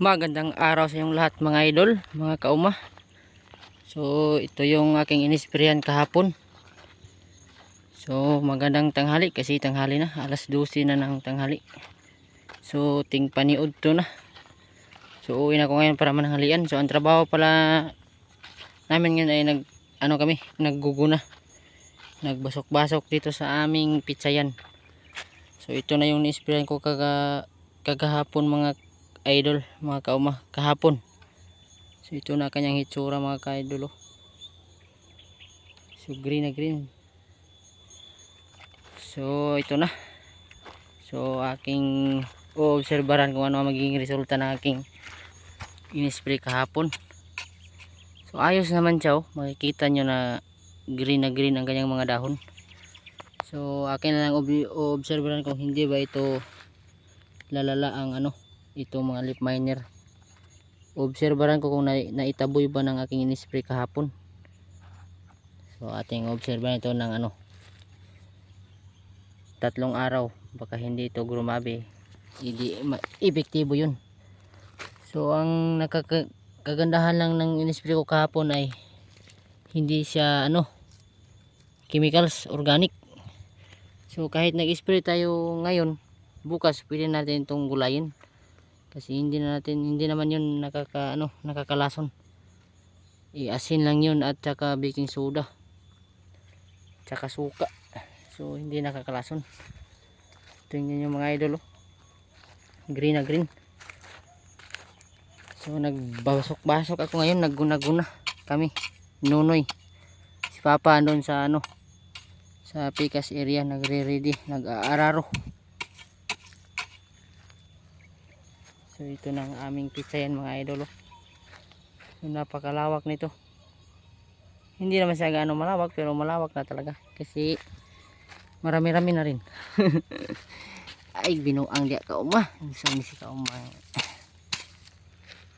Magandang araw sa inyong lahat mga idol, mga kauma. So ito yung aking inisprayan kahapon. So magandang tanghali kasi tanghali na, alas 12 na ng tanghali. So ting paniod to na. So uwi na ako ngayon para mananghalian. So ang trabaho pala namin ngayon ay nag ano kami, nagguguna. Nagbasok-basok dito sa aming pitsayan. So ito na yung inisprayan ko kaga kagahapon mga idol mga kauma kahapon. So ito na kanyang hitsura mga ka-idol oh. so green na green. So ito na. So aking obserbaran kung ano magiging resulta ng aking inispray kahapon. So ayos naman siya oh. makikita nyo na green na green ang kanyang mga dahon. So akin lang ob- obserbaran kung hindi ba ito lalala ang ano ito mga lip miner. Obserbaran ko kung na, naitaboy ba ng aking inispray kahapon. So ating obserbaran ito ng ano tatlong araw. Baka hindi ito grumabi hindi epektibo yun. So ang nakakagandahan lang ng inispray ko kahapon ay hindi siya ano chemicals organic. So kahit nag-spray tayo ngayon bukas pwede natin itong gulayin kasi hindi na natin hindi naman yun nakaka ano nakakalason. Iasin lang yun at saka baking soda. Saka suka. So hindi nakakalason. Tingnan nyo mga idol oh. green na green. So nagbasok basok ako ngayon. Nagguna-guna kami. Nunoy. Si papa andun sa ano sa Picas area. Nagre-ready. Nag-aararo So ito ang aming pizza yan mga idol. oh. So, napakalawak nito. Hindi naman siya gaano malawak pero malawak na talaga. Kasi marami-rami na rin. Ay binuang dia ka uma. Saan si ka uma.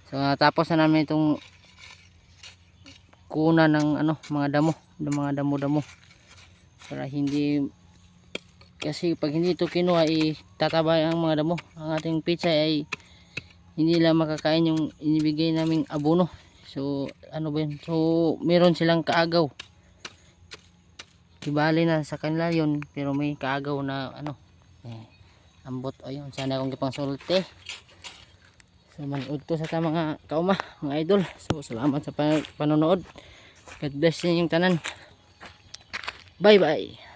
So natapos na namin itong kuna ng ano mga damo. Ng mga damo-damo. Para hindi kasi pag hindi ito kinuha eh, tataba ang mga damo. Ang ating pizza ay hindi nila makakain yung inibigay naming abono. So ano ba yun? So meron silang kaagaw. Ibali na sa kanila yun pero may kaagaw na ano eh, ambot. Ayun sana akong gipang sulte so manood to sa mga kauma mga idol. So salamat sa pan- panonood. God bless ninyong tanan. Bye bye